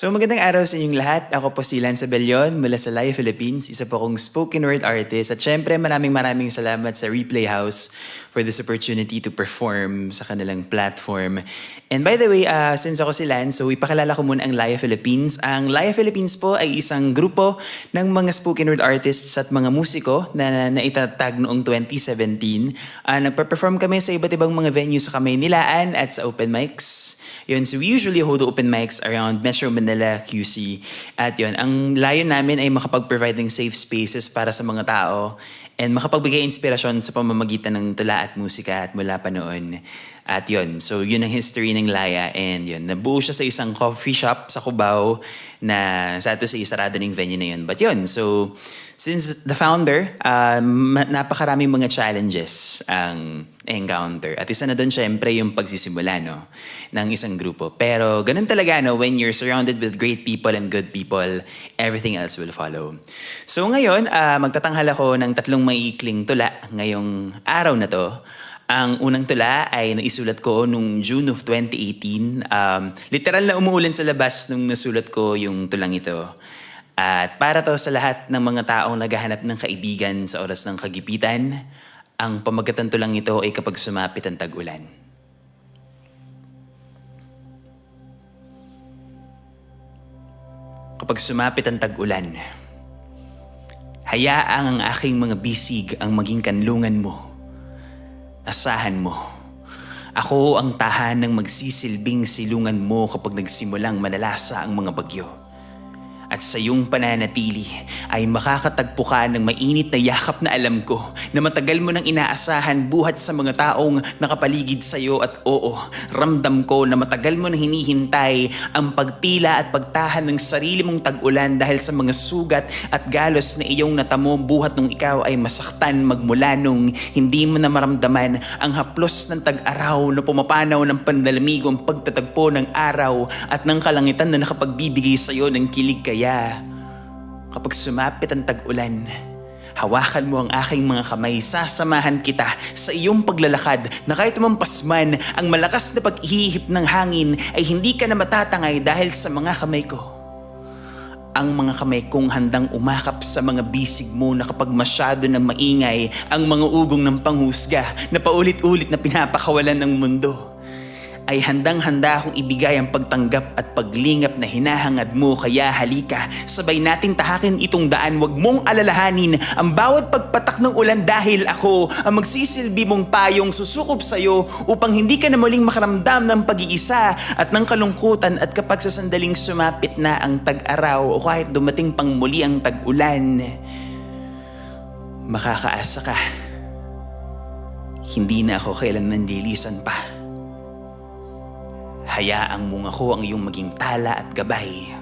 So magandang araw sa inyong lahat. Ako po si Lance Abellion mula sa Live Philippines. Isa po akong spoken word artist. At syempre maraming maraming salamat sa Replay House for this opportunity to perform sa kanilang platform. And by the way, uh, since ako si Lance, so ipakilala ko muna ang Live Philippines. Ang Live Philippines po ay isang grupo ng mga spoken word artists at mga musiko na naitatag noong 2017. Uh, nagpa-perform kami sa iba't ibang mga venues sa Kamaynilaan at sa open mics. Yun, so we usually hold open mics around Metro Manila, QC. At yun, ang layon namin ay makapag-provide ng safe spaces para sa mga tao and makapagbigay inspirasyon sa pamamagitan ng tula at musika at mula pa noon. At yun, so yun ang history ng Laya and yun, nabuo siya sa isang coffee shop sa Cubao na sa ito sa isarado ng venue na yun. But yun, so since the founder, uh, napakaraming mga challenges ang encounter. At isa na doon syempre yung pagsisimula no, ng isang grupo. Pero ganun talaga no, when you're surrounded with great people and good people, everything else will follow. So ngayon, uh, magtatanghal ako ng tatlong maiikling tula ngayong araw na to. Ang unang tula ay naisulat ko nung June of 2018. Um, literal na umuulan sa labas nung nasulat ko yung tulang ito. At para to sa lahat ng mga taong naghahanap ng kaibigan sa oras ng kagipitan, ang pamagatan tulang ito ay kapag sumapit ang tag-ulan. Kapag sumapit ang tag-ulan, hayaang ang aking mga bisig ang maging kanlungan mo asahan mo. Ako ang tahan ng magsisilbing silungan mo kapag nagsimulang manalasa ang mga bagyo at sa iyong pananatili ay makakatagpo ka ng mainit na yakap na alam ko na matagal mo nang inaasahan buhat sa mga taong nakapaligid sa iyo at oo, ramdam ko na matagal mo nang hinihintay ang pagtila at pagtahan ng sarili mong tag-ulan dahil sa mga sugat at galos na iyong natamo. Buhat nung ikaw ay masaktan magmula nung hindi mo na maramdaman ang haplos ng tag-araw na pumapanaw ng pandalamigong pagtatagpo ng araw at ng kalangitan na nakapagbibigay sa iyo ng kilig kaya kaya, kapag sumapit ang tag-ulan, hawakan mo ang aking mga kamay, sasamahan kita sa iyong paglalakad na kahit umampas man ang malakas na pag-ihip ng hangin ay hindi ka na matatangay dahil sa mga kamay ko. Ang mga kamay kong handang umakap sa mga bisig mo na kapag masyado ng maingay ang mga ugong ng panghusga na paulit-ulit na pinapakawalan ng mundo ay handang-handa akong ibigay ang pagtanggap at paglingap na hinahangad mo kaya halika, sabay natin tahakin itong daan wag mong alalahanin ang bawat pagpatak ng ulan dahil ako ang magsisilbi mong payong susukob sa iyo upang hindi ka na muling makaramdam ng pag-iisa at ng kalungkutan at kapag sa sandaling sumapit na ang tag-araw o kahit dumating pang muli ang tag-ulan, makakaasa ka. Hindi na ako kailanman lilisan pa. Hayaang mong ako ang iyong maging tala at gabay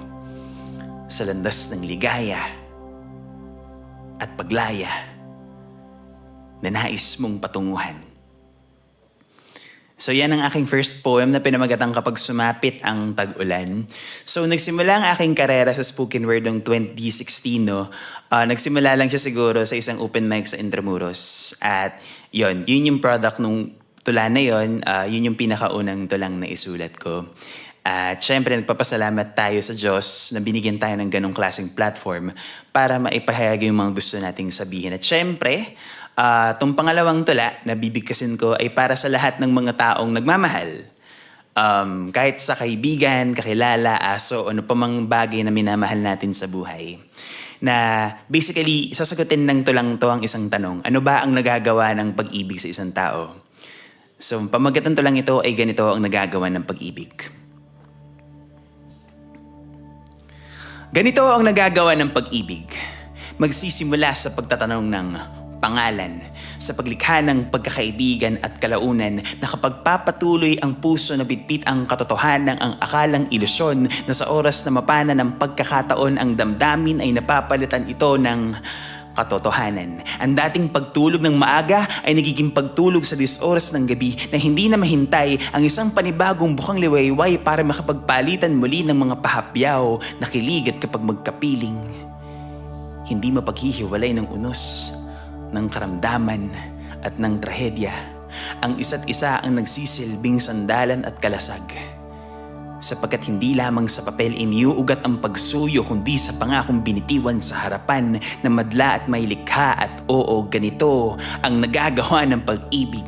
sa landas ng ligaya at paglaya na nais mong patunguhan. So yan ang aking first poem na pinamagatang kapag sumapit ang tag-ulan. So nagsimula ang aking karera sa spoken word noong 2016. No? Uh, nagsimula lang siya siguro sa isang open mic sa Intramuros. At yon yun yung product nung tula na yon, uh, yun yung pinakaunang tulang na isulat ko. At syempre, nagpapasalamat tayo sa Diyos na binigyan tayo ng ganong klaseng platform para maipahayag yung mga gusto nating sabihin. At syempre, uh, itong pangalawang tula na bibigkasin ko ay para sa lahat ng mga taong nagmamahal. Um, kahit sa kaibigan, kakilala, aso, ano pa mang bagay na minamahal natin sa buhay. Na basically, sasagutin ng tulang to ang isang tanong, ano ba ang nagagawa ng pag-ibig sa isang tao? So, pamagatan to lang ito ay ganito ang nagagawa ng pag-ibig. Ganito ang nagagawa ng pag-ibig. Magsisimula sa pagtatanong ng pangalan, sa paglikha ng pagkakaibigan at kalaunan na kapag papatuloy ang puso na bitbit ang katotohanan ang akalang ilusyon na sa oras na mapana ng pagkakataon ang damdamin ay napapalitan ito ng katotohanan. Ang dating pagtulog ng maaga ay nagiging pagtulog sa disoras ng gabi na hindi na mahintay ang isang panibagong bukang liwayway para makapagpalitan muli ng mga pahapyaw na kilig at kapag magkapiling. Hindi mapaghihiwalay ng unos, ng karamdaman at ng trahedya. Ang isa't isa ang nagsisilbing sandalan at kalasag. Sapagkat hindi lamang sa papel iniuugat ang pagsuyo kundi sa pangakong binitiwan sa harapan na madla at may likha at oo ganito ang nagagawa ng pag-ibig.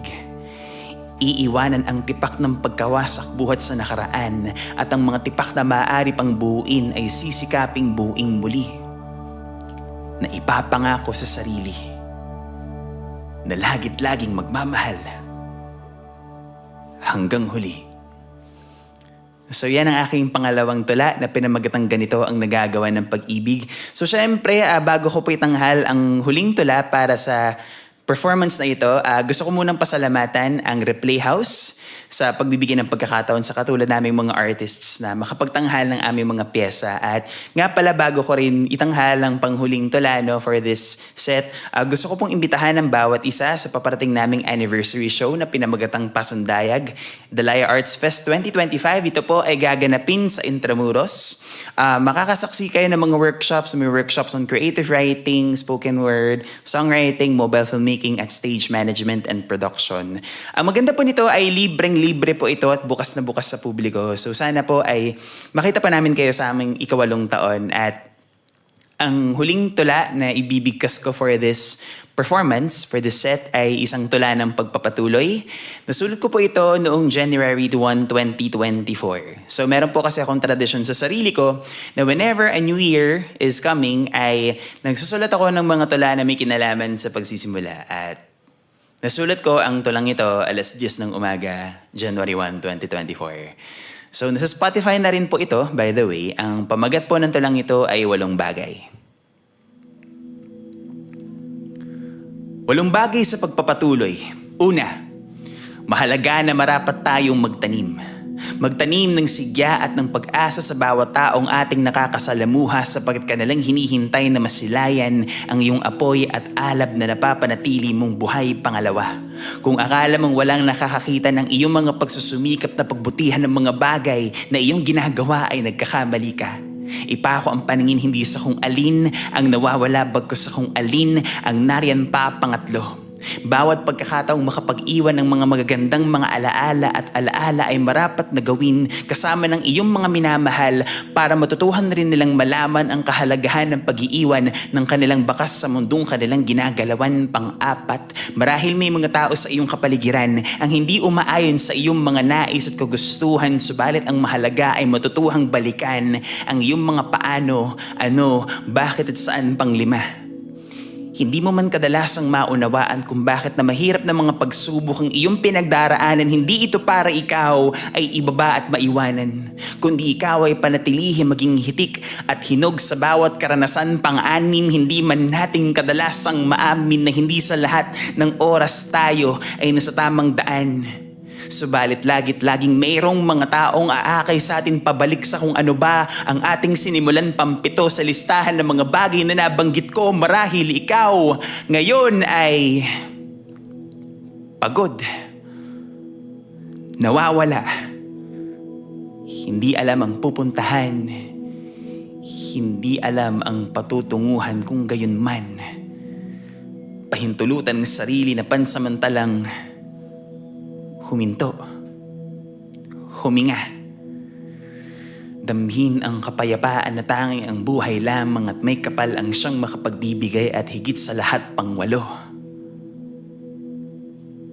Iiwanan ang tipak ng pagkawasak buhat sa nakaraan at ang mga tipak na maaari pang buuin ay sisikaping buuing muli na ipapangako sa sarili na lagit laging magmamahal hanggang huli. So yan ang aking pangalawang tula na pinamagatang ganito ang nagagawa ng pag-ibig. So syempre, ah, bago ko po itanghal ang huling tula para sa performance na ito, ah, gusto ko munang pasalamatan ang Replay House sa pagbibigay ng pagkakataon sa katulad naming mga artists na makapagtanghal ng aming mga pyesa. At nga pala bago ko rin itanghal ang panghuling tula no, for this set, ah, gusto ko pong imbitahan ng bawat isa sa paparating naming anniversary show na pinamagatang Pasundayag, The Laya Arts Fest 2025. Ito po ay gaganapin sa Intramuros. Ah, makakasaksi kayo ng mga workshops, may workshops on creative writing, spoken word, songwriting, mobile filmmaking, at stage management and production. Ang maganda po nito ay libreng-libre po ito at bukas na bukas sa publiko. So sana po ay makita pa namin kayo sa aming ikawalong taon at ang huling tula na ibibigkas ko for this performance, for this set, ay isang tula ng pagpapatuloy. Nasulat ko po ito noong January 1, 2024. So meron po kasi akong tradisyon sa sarili ko na whenever a new year is coming, ay nagsusulat ako ng mga tula na may kinalaman sa pagsisimula. At nasulat ko ang tulang ito alas 10 ng umaga, January 1, 2024. So nasa Spotify na rin po ito, by the way. Ang pamagat po ng tulang ito ay walong bagay. Walong bagay sa pagpapatuloy. Una, mahalaga na marapat tayong magtanim. Magtanim ng sigya at ng pag-asa sa bawat taong ating nakakasalamuha sapagkat kanilang hinihintay na masilayan ang iyong apoy at alab na napapanatili mong buhay pangalawa. Kung akala mong walang nakakakita ng iyong mga pagsusumikap na pagbutihan ng mga bagay na iyong ginagawa ay nagkakamali ka. Ipako ang paningin hindi sa kung alin ang nawawala bagkus sa kung alin ang nariyan pa pangatlo. Bawat pagkakataong makapag-iwan ng mga magagandang mga alaala at alaala ay marapat na gawin kasama ng iyong mga minamahal para matutuhan rin nilang malaman ang kahalagahan ng pag-iiwan ng kanilang bakas sa mundong kanilang ginagalawan pang-apat. Marahil may mga tao sa iyong kapaligiran ang hindi umaayon sa iyong mga nais at kagustuhan subalit ang mahalaga ay matutuhang balikan ang iyong mga paano, ano, bakit at saan pang lima. Hindi mo man kadalasang maunawaan kung bakit na mahirap na mga pagsubok ang iyong pinagdaraanan, hindi ito para ikaw ay ibaba at maiwanan. Kundi ikaw ay panatilihin maging hitik at hinog sa bawat karanasan pang-anim, hindi man nating kadalasang maamin na hindi sa lahat ng oras tayo ay nasa tamang daan. Subalit lagit laging mayroong mga taong aakay sa atin pabalik sa kung ano ba ang ating sinimulan pampito sa listahan ng mga bagay na nabanggit ko marahil ikaw ngayon ay pagod, nawawala, hindi alam ang pupuntahan, hindi alam ang patutunguhan kung gayon man. Pahintulutan ng sarili na pansamantalang huminto, huminga. Damhin ang kapayapaan na tanging ang buhay lamang at may kapal ang siyang makapagbibigay at higit sa lahat pang walo.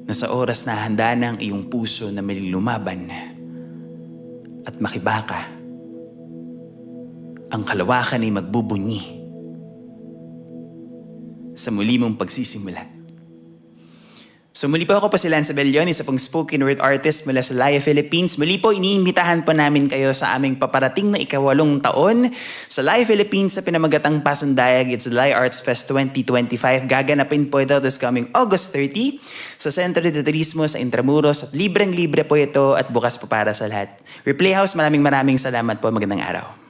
Na sa oras na handa na ang iyong puso na may lumaban at makibaka, ang kalawakan ay magbubunyi sa muli mong pagsisimula. So muli po ako pa si Lance Abellion, isa pong spoken word artist mula sa Laya Philippines. Muli po iniimbitahan po namin kayo sa aming paparating na ikawalong taon sa Laya Philippines sa pinamagatang Pasundayag. It's Laya Arts Fest 2025. Gaganapin po ito this coming August 30 sa Centro de Turismo sa Intramuros at libreng-libre po ito at bukas po para sa lahat. Replay House, maraming maraming salamat po. Magandang araw.